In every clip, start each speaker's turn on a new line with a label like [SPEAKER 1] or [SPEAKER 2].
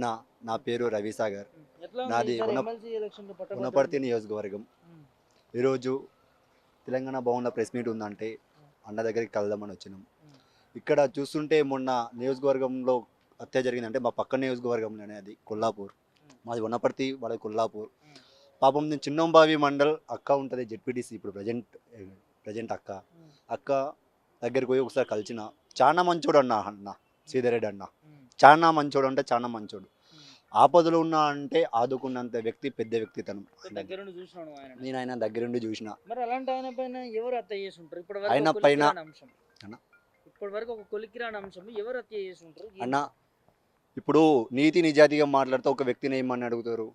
[SPEAKER 1] అన్న నా పేరు రవిసాగర్ నాది? ఉన్నపర్తి నియోజకవర్గం ఈరోజు తెలంగాణ భవన్లో ప్రెస్ మీట్ ఉందంటే అన్న దగ్గరికి కలుద్దామని వచ్చినాం. ఇక్కడ చూస్తుంటే మొన్న నియోజకవర్గంలో హత్య జరిగిందంటే మా పక్క నియోజకవర్గంలోనే అది కొల్లాపూర్ మాది ఉన్నపర్తి వాళ్ళది కొల్లాపూర్. పాపం నేను చిన్నంబావి మండల్ అక్క ఉంటుంది జెడ్పీటీసీ ఇప్పుడు ప్రజెంట్ ప్రజెంట్ అక్క అక్క దగ్గరికి పోయి ఒకసారి కలిసిన చాలా మంచోడు అన్న అన్న శ్రీధరెడ్డి అన్న చాలా మంచోడు అంటే చాలా మంచోడు. ఆపదలో ఉన్నా అంటే ఆదుకున్నంత వ్యక్తి పెద్ద వ్యక్తి తను నేను ఆయన దగ్గరుండి చూసిన.
[SPEAKER 2] మరి అలాంటి ఆయన పైన ఎవరు హత్య చేసి ఉంటారు ఇప్పటి
[SPEAKER 1] ఆయన
[SPEAKER 2] వరకు
[SPEAKER 1] పైన-
[SPEAKER 2] అంశం.
[SPEAKER 1] అన్న.
[SPEAKER 2] ఇప్పటి వరకు ఒక కొలికిరాని అంశం. ఎవరు హత్య చేసి ఉంటారు ఏం-
[SPEAKER 1] అన్న ఇప్పుడు నీతి నిజాతిగా మాట్లాడితే ఒక వ్యక్తిని ఏమని అడుగుతారు?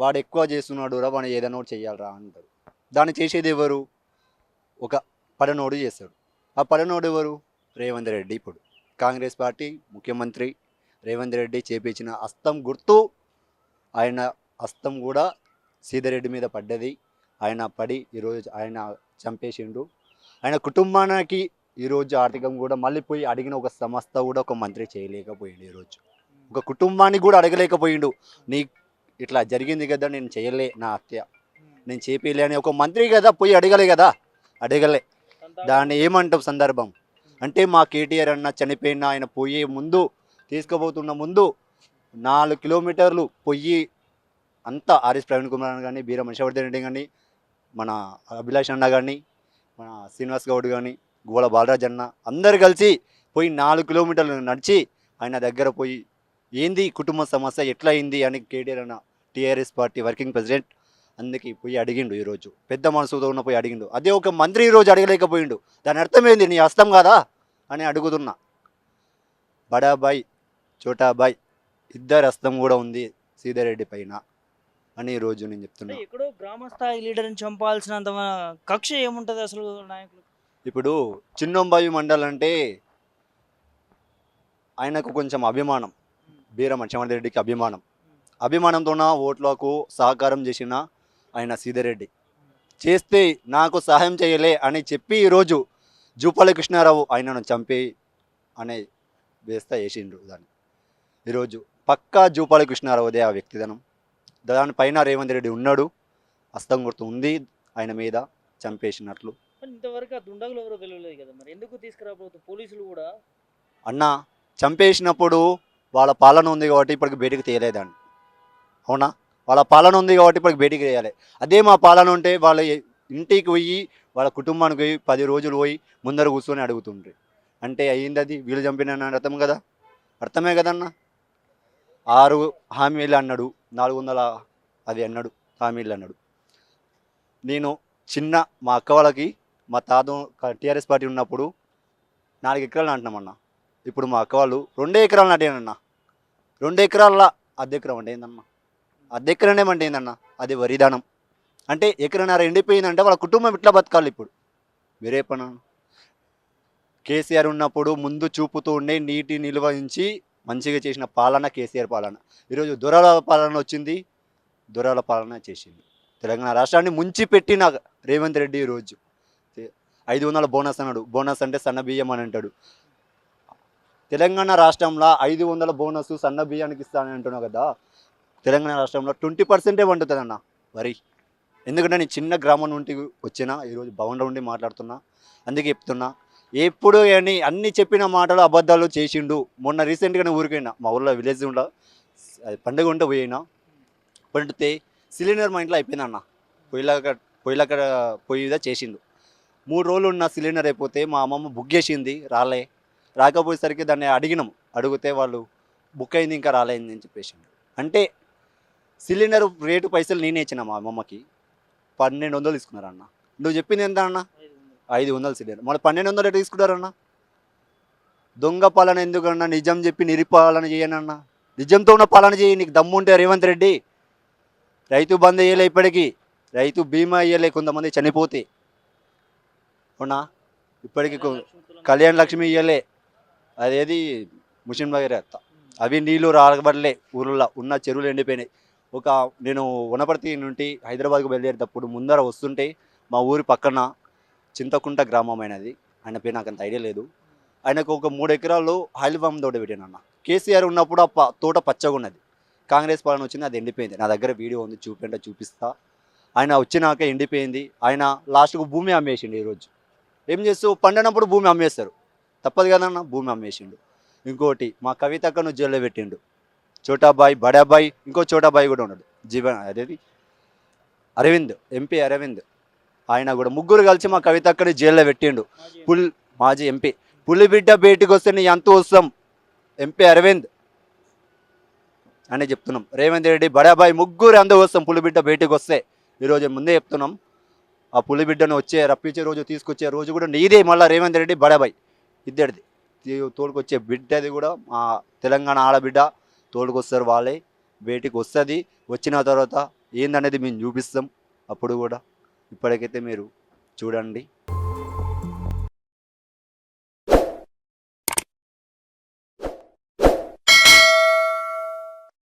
[SPEAKER 1] వాడు ఎక్కువ చేస్తున్నాడు రా వాడు ఏదైనా ఒకటి చెయ్యాలరా అంటారు. దాన్ని చేసేది ఎవరు? ఒక పడనోడు చేస్తాడు. ఆ పడనోడు ఎవరు? రేవంత్ రెడ్డి ఇప్పుడు. కాంగ్రెస్ పార్టీ ముఖ్యమంత్రి రేవంత్ రెడ్డి చేపించిన హస్తం గుర్తు. ఆయన హస్తం కూడా సీదరెడ్డి మీద పడ్డది. ఆయన పడి ఈరోజు ఆయన చంపేసిండు. ఆయన కుటుంబానికి ఈరోజు ఆర్థికం కూడా మళ్ళీ పోయి అడిగిన ఒక సంస్థ కూడా ఒక మంత్రి చేయలేకపోయిండు ఈరోజు ఒక కుటుంబానికి కూడా అడగలేకపోయిండు. నీ ఇట్లా జరిగింది కదా నేను చేయలే నా హత్య. నేను చేపిలే అని ఒక మంత్రి కదా పోయి అడగలే కదా. అడగలే. దాన్ని ఏమంటాం సందర్భం? అంటే మా కేటీఆర్ అన్న చనిపోయిన ఆయన పోయే ముందు తీసుకుపోతున్న ముందు నాలుగు కిలోమీటర్లు పొయ్యి అంతా ఆర్ఎస్ ప్రవీణ్ కుమార్ అన్న కానీ బీర మనిషివర్ధన్ రెడ్డి కానీ మన అభిలాష్ అన్న కానీ మన శ్రీనివాస్ గౌడ్ కానీ గోళ బాలరాజ్ అన్న అందరు కలిసి పోయి నాలుగు కిలోమీటర్లు నడిచి ఆయన దగ్గర పోయి ఏంది కుటుంబ సమస్య ఎట్లా అయింది అని కేటీఆర్ అన్న టీఆర్ఎస్ పార్టీ వర్కింగ్ ప్రెసిడెంట్ అందుకే పోయి అడిగిండు ఈరోజు. పెద్ద మనసుతో ఉన్న పోయి అడిగిండు. అదే ఒక మంత్రి ఈరోజు అడగలేకపోయిండు. దాని అర్థం ఏంది? నీ హస్తం కాదా? అని అడుగుతున్నా. బడాబాయ్ చోటాబాయ్ ఇద్దరు హస్తం కూడా ఉంది సీతారెడ్డి పైన అని ఈరోజు నేను చెప్తున్నా.
[SPEAKER 2] ఎక్కడో గ్రామ స్థాయి లీడర్ని చంపాల్సినంత కక్ష ఏముంటది అసలు నాయకులు?
[SPEAKER 1] ఇప్పుడు చిన్నంబాయి మండల్ అంటే ఆయనకు కొంచెం అభిమానం బీర రెడ్డికి అభిమానం. అభిమానంతో ఓట్లకు సహకారం చేసిన ఆయన సీతారెడ్డి. చేస్తే నాకు సహాయం చేయలే అని చెప్పి ఈరోజు జూపల్లి కృష్ణారావు ఆయనను చంపి అనే వేస్తా వేసిండ్రు దాన్ని. ఈరోజు పక్కా జూపాలి కృష్ణారావుదే ఆ వ్యక్తిదనం. దానిపైన రేవంత్ రెడ్డి ఉన్నాడు హస్తం గుర్తు ఉంది ఆయన మీద చంపేసినట్లు.
[SPEAKER 2] ఇంతవరకు ఆ దుండగులు ఎవరో తెలియలేదు కదా మరి? ఎందుకు తీసుకురాబోతు? పోలీసులు కూడా.
[SPEAKER 1] అన్న చంపేసినప్పుడు వాళ్ళ పాలన ఉంది కాబట్టి ఇప్పటికి బయటికి తీయలేదండి అవునా? వాళ్ళ పాలన ఉంది కాబట్టి ఇప్పటికి బయటికి తీయాలి. అదే మా పాలన ఉంటే వాళ్ళ ఇంటికి పోయి వాళ్ళ కుటుంబానికి పోయి పది రోజులు పోయి ముందర కూర్చొని అడుగుతుండ్రి. అంటే అయ్యింది అది వీళ్ళు చంపిన అర్థం కదా? అర్థమే కదన్న? ఆరు హామీలు అన్నాడు నాలుగు వందల అది అన్నాడు హామీలు అన్నాడు. నేను చిన్న మా అక్క వాళ్ళకి మా తాత టీఆర్ఎస్ పార్టీ ఉన్నప్పుడు నాలుగు ఎకరాలు నాటినామన్నా. ఇప్పుడు మా అక్క వాళ్ళు రెండే ఎకరాలు నాటానన్న రెండు ఎకరాల అర్ధ ఎకరం అంటే ఏందన్న? అర్ధ ఎకరం ఏమంటే ఏందన్న? అది వరిదానం అంటే ఎకరన్నర ఎండిపోయిందంటే వాళ్ళ కుటుంబం ఇట్లా బతకాలి ఇప్పుడు? వేరే పని? కేసీఆర్ ఉన్నప్పుడు ముందు చూపుతూ ఉండే నీటి నిల్వ మంచిగా చేసిన పాలన కేసీఆర్ పాలన. ఈరోజు దొరల పాలన వచ్చింది. దొరల పాలన చేసింది. తెలంగాణ రాష్ట్రాన్ని ముంచి పెట్టిన రేవంత్ రెడ్డి ఈరోజు. ఐదు వందల బోనస్ అన్నాడు. బోనస్ అంటే సన్న బియ్యం అని అంటాడు. తెలంగాణ రాష్ట్రంలో ఐదు వందల బోనస్ సన్న బియ్యానికి ఇస్తానని అంటున్నావు కదా. తెలంగాణ రాష్ట్రంలో ట్వంటీ పర్సెంటే వండుతుంది అన్న వరి. ఎందుకంటే నేను చిన్న గ్రామం నుండి వచ్చిన ఈరోజు భవన్లో ఉండి మాట్లాడుతున్నా. అందుకే చెప్తున్నా. ఎప్పుడు అని అన్ని చెప్పిన మాటలు అబద్ధాలు చేసిండు. మొన్న రీసెంట్గానే ఊరికైనా మా ఊళ్ళో విలేజ్ ఉండ. అది పండుగ ఉంటే పోయినా. పండితే సిలిండర్ మా ఇంట్లో అయిపోయిందన్న పొయ్యిలాగా పొయ్యిలాగా పొయ్యిదా చేసిండు. మూడు రోజులు ఉన్న సిలిండర్ అయిపోతే మా అమ్మమ్మ బుక్ చేసింది రాలే. రాకపోయేసరికి దాన్ని అడిగినాం. అడిగితే వాళ్ళు బుక్ అయింది ఇంకా రాలేంది అని చెప్పేసి అంటే సిలిండర్ రేటు పైసలు నేనే ఇచ్చిన మా అమ్మమ్మకి. పన్నెండు వందలు తీసుకున్నారు అన్న నువ్వు చెప్పింది ఎంత అన్న
[SPEAKER 2] ఐదు వందలు.
[SPEAKER 1] సిలిండర్ మళ్ళీ పన్నెండు వందలు ఎట్లా తీసుకుంటారన్న? దొంగ పాలన ఎందుకన్నా? నిజం చెప్పి నిరిపాలన చేయనన్న? నిజంతో ఉన్న పాలన చేయి. నీకు దమ్ము ఉంటే రేవంత్ రెడ్డి. రైతు బంద్ వేయలే ఇప్పటికీ. రైతు బీమా వేయలే కొంతమంది చనిపోతే. అవునా? ఇప్పటికి కళ్యాణ్ కళ్యాణ లక్ష్మి ఇయ్యలే. అదేది? ముషిన్ భగీరథ అవి నీళ్ళు రాబడలే ఊర్లో ఉన్న చెరువులు ఎండిపోయినాయి. ఒక నేను వనపర్తి నుండి హైదరాబాద్కు బయలుదేరేటప్పుడు ముందర వస్తుంటే మా ఊరి పక్కన చింతకుంట గ్రామం అయినది ఆయన పేరు నాకు అంత ఐడియా లేదు. ఆయనకు ఒక మూడు ఎకరాలు ఆయిల్ పంప్ తోట పెట్టానన్న కేసీఆర్ ఉన్నప్పుడు ఆ ప- తోట పచ్చగా ఉన్నది కాంగ్రెస్ పాలన వచ్చింది అది ఎండిపోయింది. నా దగ్గర వీడియో ఉంది చూపించండి చూపిస్తా. ఆయన వచ్చినాక ఎండిపోయింది. ఆయన లాస్ట్కు భూమి అమ్మేసిండు ఈరోజు. ఏం చేస్తూ పండినప్పుడు భూమి అమ్మేస్తారు. తప్పదు కదన్న భూమి అమ్మేసిండు. ఇంకోటి మా కవితక్కను జైల్లో పెట్టిండు. చోటాబాయ్ బడాబాయ్ ఇంకో చోటాబాయ్ కూడా ఉన్నాడు. జీవన్ అదేది? అరవింద్ ఎంపీ అరవింద్. ఆయన కూడా ముగ్గురు కలిసి మా కవితక్కని జైల్లో పెట్టిండు. పుల్ మాజీ ఎంపీ. పులిబిడ్డ బయటికి వస్తే నీ ఎంత వస్తాం. ఎంపీ అరవింద్. అని చెప్తున్నాం. రేవంత్ రెడ్డి బడాబాయ్ ముగ్గురు అందరూ వస్తాం పులిబిడ్డ బయటికి వస్తే. ఈరోజు ముందే చెప్తున్నాం. ఆ పులిబిడ్డను వచ్చే రప్పించే రోజు తీసుకొచ్చే రోజు కూడా నీదే మళ్ళీ రేవంత్ రెడ్డి బడాబాయ్. ఇద్దరిది. తోడుకొచ్చే బిడ్డది కూడా మా తెలంగాణ ఆడబిడ్డ. తోడుకొస్తారు వాళ్ళే. బయటికి వస్తుంది. వచ్చిన తర్వాత ఏందనేది మేము చూపిస్తాం. అప్పుడు కూడా ఇప్పటికైతే మీరు చూడండి.